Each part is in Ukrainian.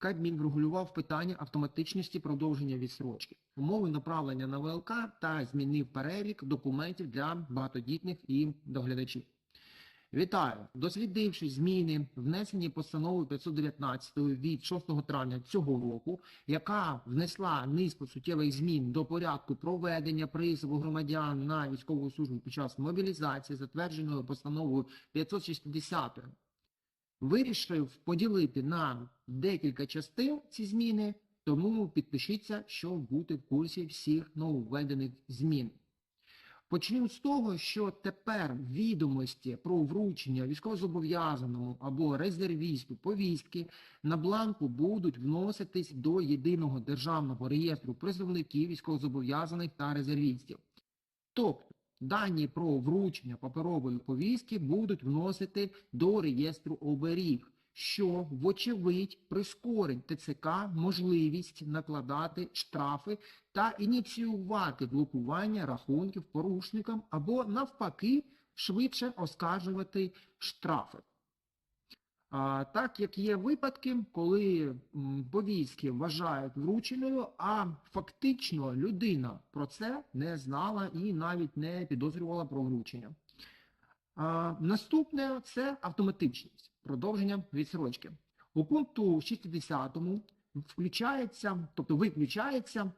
Кабмін врегулював питання автоматичності продовження відсрочки, умови направлення на ВЛК та змінив перелік документів для багатодітних і доглядачів. Вітаю! Дослідивши зміни, внесені постановою 519 від 6 травня цього року, яка внесла низку суттєвих змін до порядку проведення призову громадян на військову службу під час мобілізації, затвердженою постановою 560, вирішив поділити на декілька частин ці зміни, тому підпишіться, щоб бути в курсі всіх нововведених змін. Почнемо з того, що тепер відомості про вручення військовозобов'язаному або резервісту повістки на бланку будуть вноситись до єдиного державного реєстру призовників військовозобов'язаних та резервістів. Тобто дані про вручення паперової повістки будуть вносити до реєстру оберіг, що вочевидь прискорить ТЦК можливість накладати штрафи та ініціювати блокування рахунків порушникам або навпаки швидше оскаржувати штрафи. Так як є випадки, коли повістки вважають врученою, а фактично людина про це не знала і навіть не підозрювала про вручення. Наступне це автоматичність продовження відсрочки. У пункту 60 включається, тобто виключається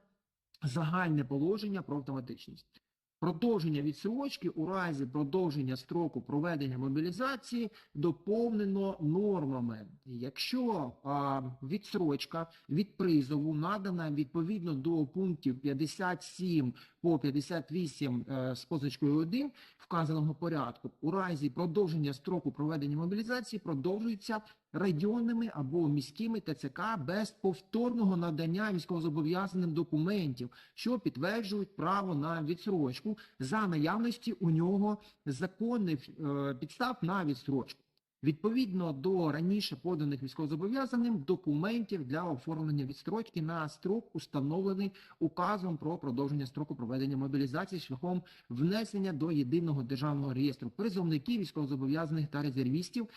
загальне положення про автоматичність. Продовження відсрочки у разі продовження строку проведення мобілізації доповнено нормами. Якщо а, відсрочка від призову надана відповідно до пунктів 57 по 58 е, з позначкою 1 вказаного порядку, у разі продовження строку проведення мобілізації продовжується районними або міськими ТЦК без повторного надання військовозобов'язаним документів, що підтверджують право на відсрочку за наявності у нього законних е, підстав на відсрочку. Відповідно до раніше поданих військовозобов'язаним документів для оформлення відстрочки на строк, установлений указом про продовження строку проведення мобілізації шляхом внесення до єдиного державного реєстру призовників військовозобов'язаних та резервістів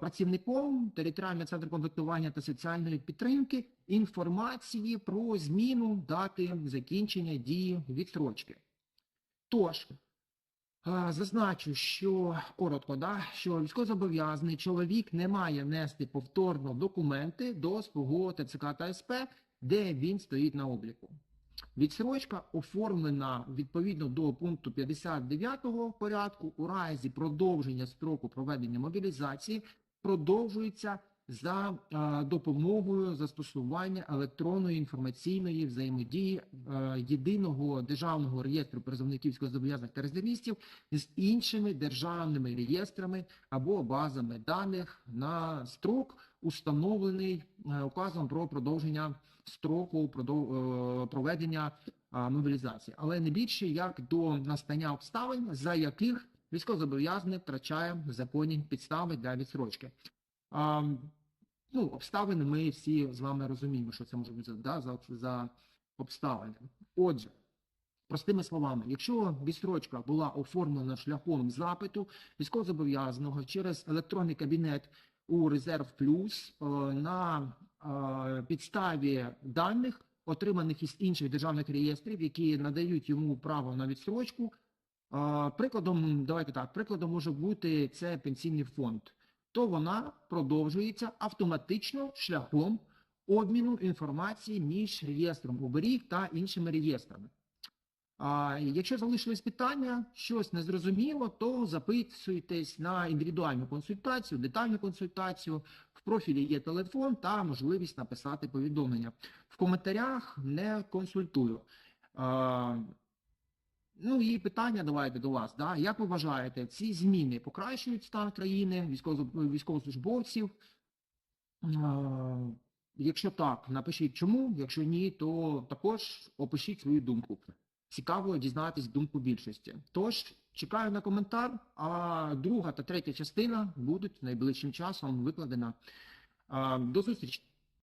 працівником територіального центру комплектування та соціальної підтримки інформації про зміну дати закінчення дії відстрочки. Тож, зазначу, що коротко, да, що військовозобов'язаний чоловік не має внести повторно документи до свого ТЦК та СП, де він стоїть на обліку. Відсрочка оформлена відповідно до пункту 59 порядку у разі продовження строку проведення мобілізації продовжується за допомогою застосування електронної інформаційної взаємодії е, єдиного державного реєстру призовників військовозобов'язаних та резервістів з іншими державними реєстрами або базами даних на строк, установлений е, указом про продовження строку е, проведення мобілізації, але не більше як до настання обставин, за яких військовозобов'язаний втрачає законні підстави для відсрочки. Ну, обставини ми всі з вами розуміємо, що це може бути да, за, за обставини. Отже, простими словами, якщо відстрочка була оформлена шляхом запиту військовозобов'язаного через електронний кабінет у Резерв Плюс е, на е, підставі даних, отриманих із інших державних реєстрів, які надають йому право на відстрочку. Е, Прикладом, давайте так, прикладом може бути це пенсійний фонд то вона продовжується автоматично шляхом обміну інформації між реєстром оберіг та іншими реєстрами. А якщо залишились питання, щось незрозуміло, то записуйтесь на індивідуальну консультацію, детальну консультацію. В профілі є телефон та можливість написати повідомлення. В коментарях не консультую. Ну і питання давайте до вас. Да? Як ви вважаєте, ці зміни покращують стан країни, військовослужбовців? Е, Якщо так, напишіть чому. Якщо ні, то також опишіть свою думку. Цікаво дізнатись думку більшості. Тож, чекаю на коментар, а друга та третя частина будуть найближчим часом викладена. До зустрічі!